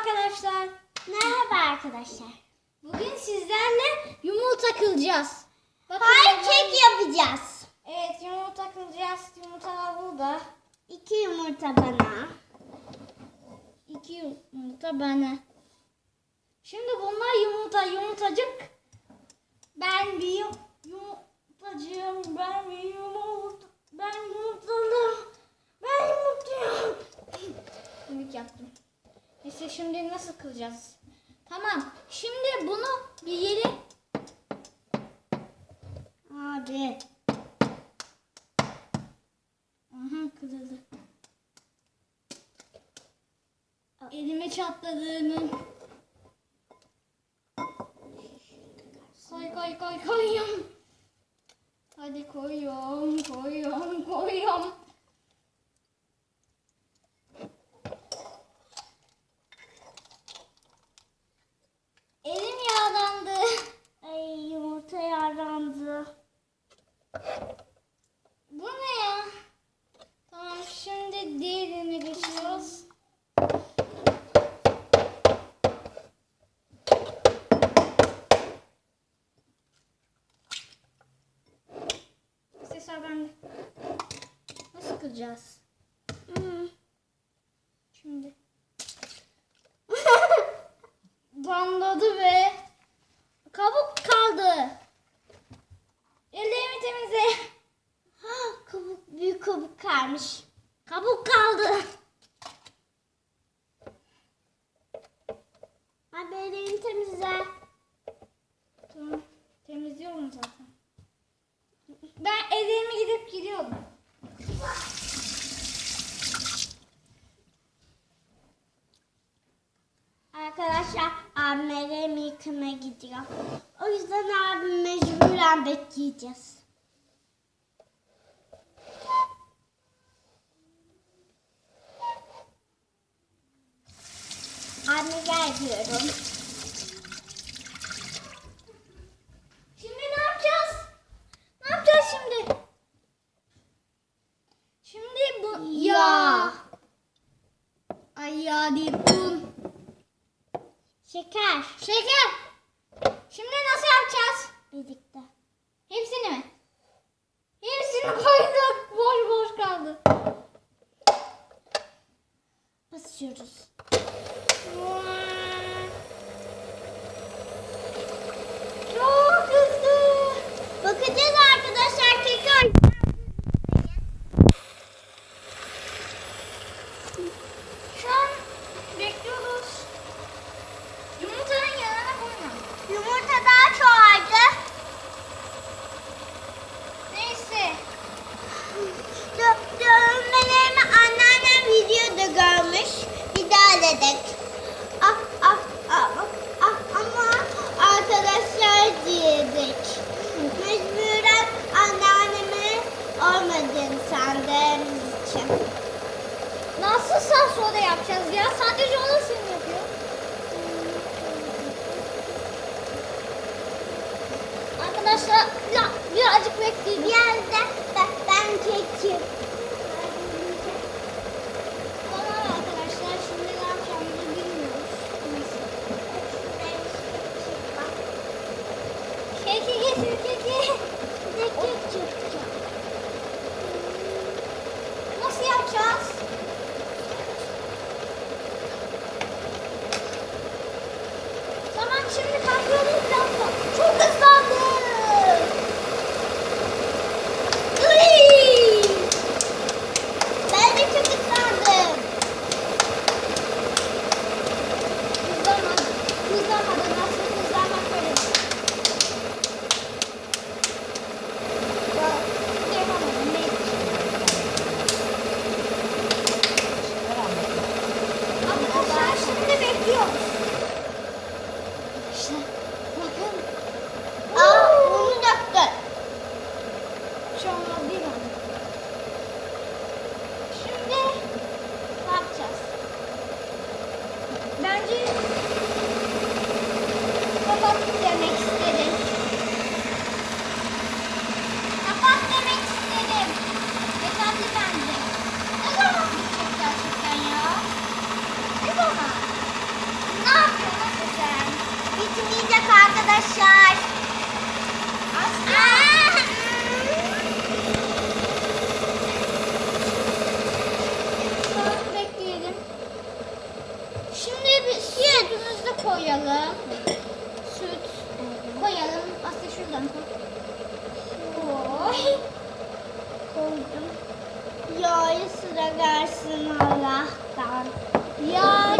arkadaşlar. Merhaba arkadaşlar. Bugün sizlerle yumurta kılacağız. Bakın Hayır kek yapacağız. Evet yumurta kılacağız. Yumurtalar burada. İki yumurta bana. İki yumurta bana. Şimdi bunlar yumurta yumurtacık. Ben bir yum- yumurtacığım. Ben bir yumurta. Ben yumurtalı. Ben yumurtayım. Komik yaptım. Neyse şimdi nasıl kılacağız? Tamam. Şimdi bunu bir yere Abi. Aha kırıldı. Elime çatladığını. Koy koy koy koyuyorum. Hadi koyuyorum koyuyorum koyuyorum. Mecburen bekleyeceğiz. Anne gel diyorum. Şimdi ne yapacağız? Ne yapacağız şimdi? Şimdi bu Yağ. Ay ya değil un. Şeker. Şeker. Şimdi nasıl yapacağız? Birlikte. Hepsini mi? Hepsini koyduk. Boş boş kaldı. Basıyoruz. Çok için. Nasıl sağ sola yapacağız ya? Sadece o nasıl yapıyor? Arkadaşlar ya, birazcık bekleyin. Biraz Ne zaman ya? Ne zaman? Ne yapıyorsun sen? Bitmeyecek arkadaşlar. Asla. Biraz bekleyelim. Şimdi bir sütümüzü koyalım. Süt koyalım. Aslı şuradan koy. Oy. versin Allah'tan. Ya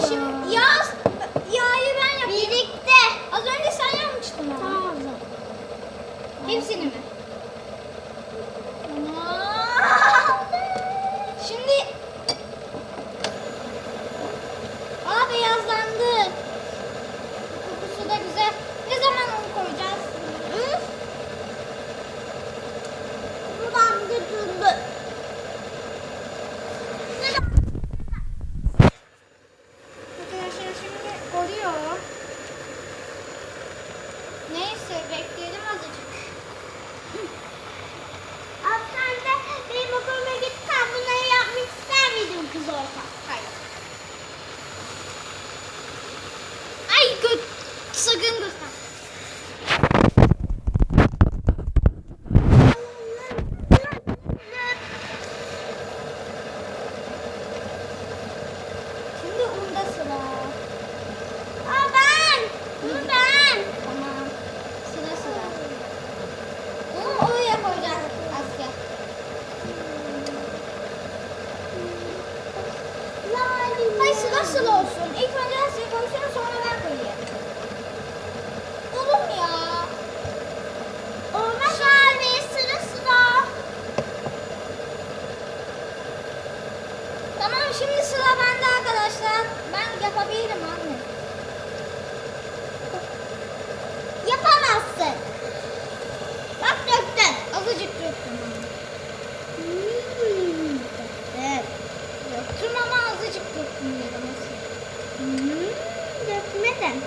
mi?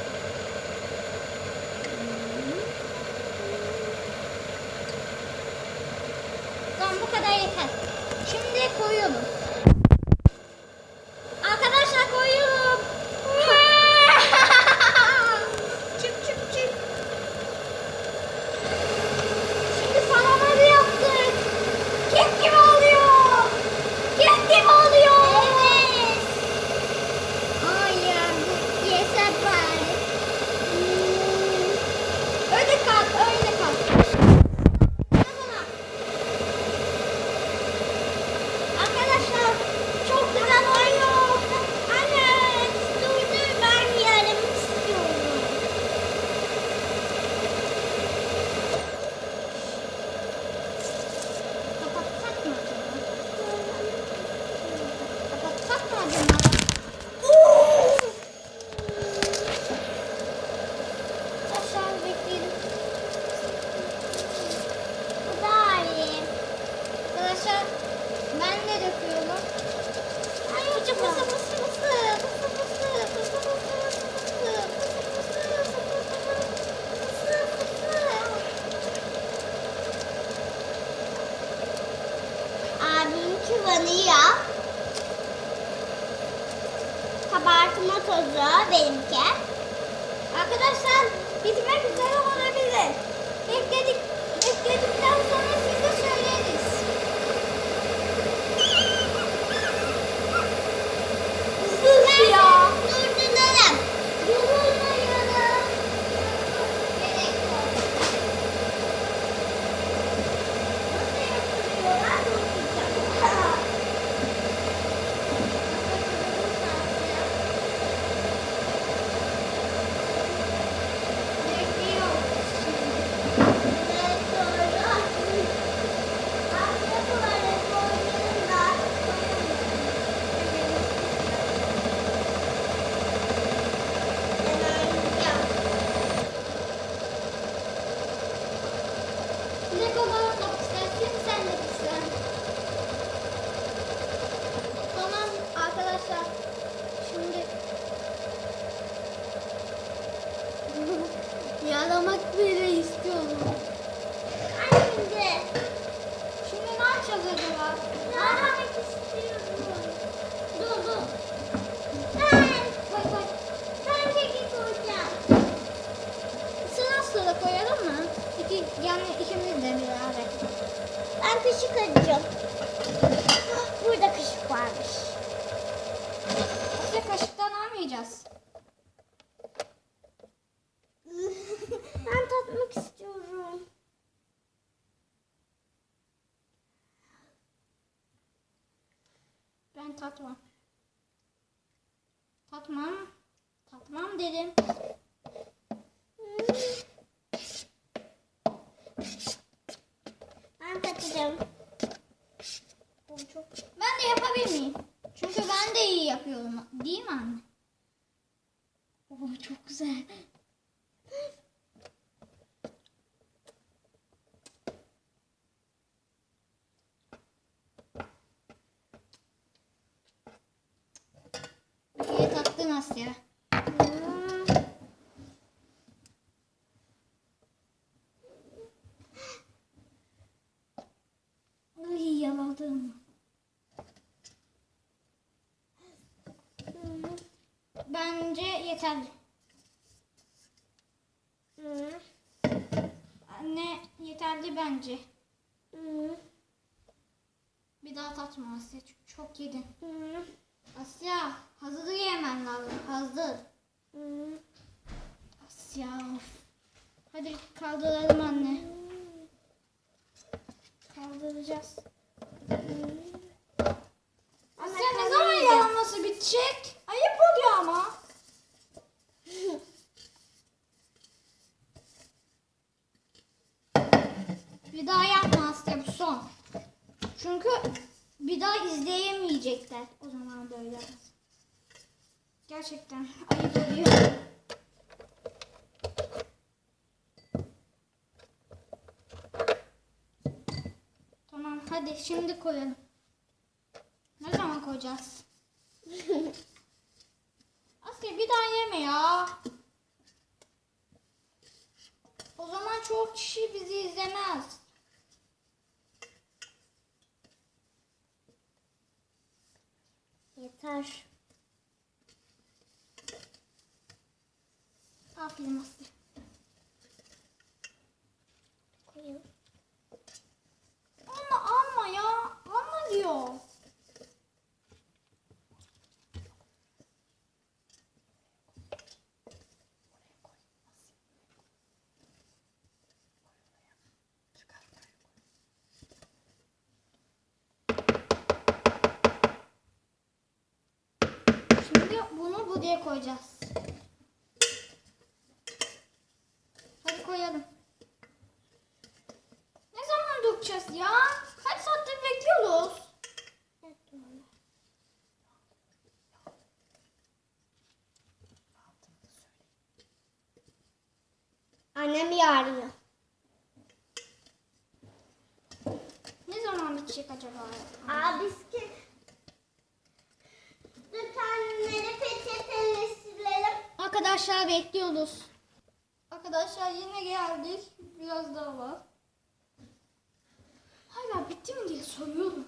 Tamam. Şimdi koyuyorum. kabartma tozu benimki. Arkadaşlar bitmek üzere olabilir. Bekledik, bekledikten sonra siz Kalmak bile istiyorum. Anne. Şimdi ne yapacağız acaba? Ne yapmak istiyorum? Dur dur. Ben. Bak bak. Ben keki koyacağım. Sıra sıra koyalım mı? İki, yani ikimiz de beraber. Ben kaşık alacağım. Burada kaşık varmış. Bir kaşıktan almayacağız. Tatmam. Tatmam. Tatmam dedim. Ben tatacağım. çok... Ben de yapabilir miyim? Çünkü ben de iyi yapıyorum. Değil mi anne? Oo çok güzel. Bir kere Asya. Hmm. Ay yaladım. Bence yeterli. Anne yeterli bence. Bir daha tatma Asya çünkü çok yedin. Asya hazır yemen lazım. Hazır. Hmm. Of. Hadi kaldıralım anne. Kaldıracağız. Asya ne zaman yalanması bitecek? Ayıp oluyor ama. Bir daha yapma Asya bu son. Çünkü bir daha izleyemeyecekler. O zaman böyle. Gerçekten ayıp oluyor. Tamam hadi şimdi koyalım. Ne zaman koyacağız? Asya bir daha yeme ya. O zaman çok kişi bizi izlemez. Yeter. Aferin. Koyayım. Ama alma ya. Alma diyor. Şimdi bunu buraya koyacağız. Hadi koyalım. Ne dökeceğiz ya? Kaç saattir bekliyoruz? Annem yarıyor. Ne zaman bitecek acaba? Aa bisküvi. Peçeteyle silelim. Arkadaşlar bekliyoruz. Arkadaşlar yine geldik. Biraz daha var. Mi diye soruyorum.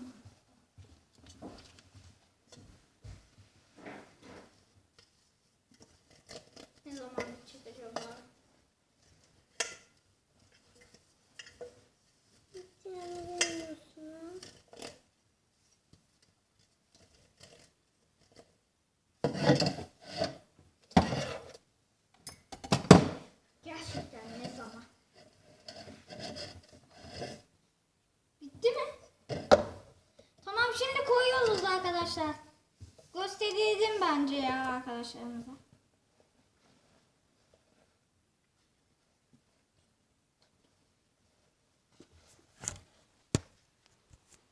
Ne zaman bitecek acaba? Gerçekten ne zaman? Bitti mi? Tamam şimdi koyuyoruz arkadaşlar. Gösterdim bence ya arkadaşlarımıza.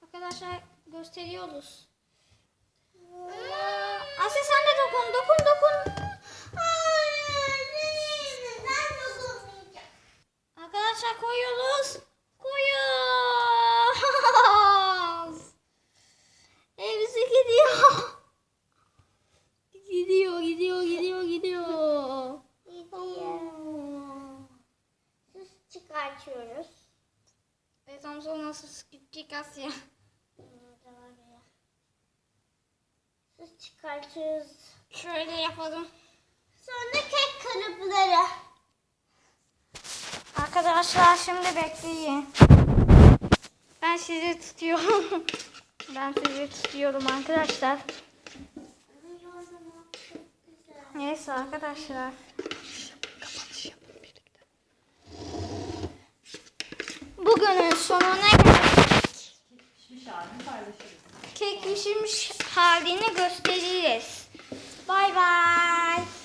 Arkadaşlar gösteriyoruz. Asya sen de dokun, dokun, dokun. Arkadaşlar koyuyoruz. Koyuyoruz. Yapalım. Sonra kek kalıpları. Ar- Arkadaşlar şimdi bekleyin. Ben sizi tutuyorum. ben sizi tutuyorum arkadaşlar. Neyse arkadaşlar. Bugünün sonuna geldik. Kek pişirmiş バイバイ。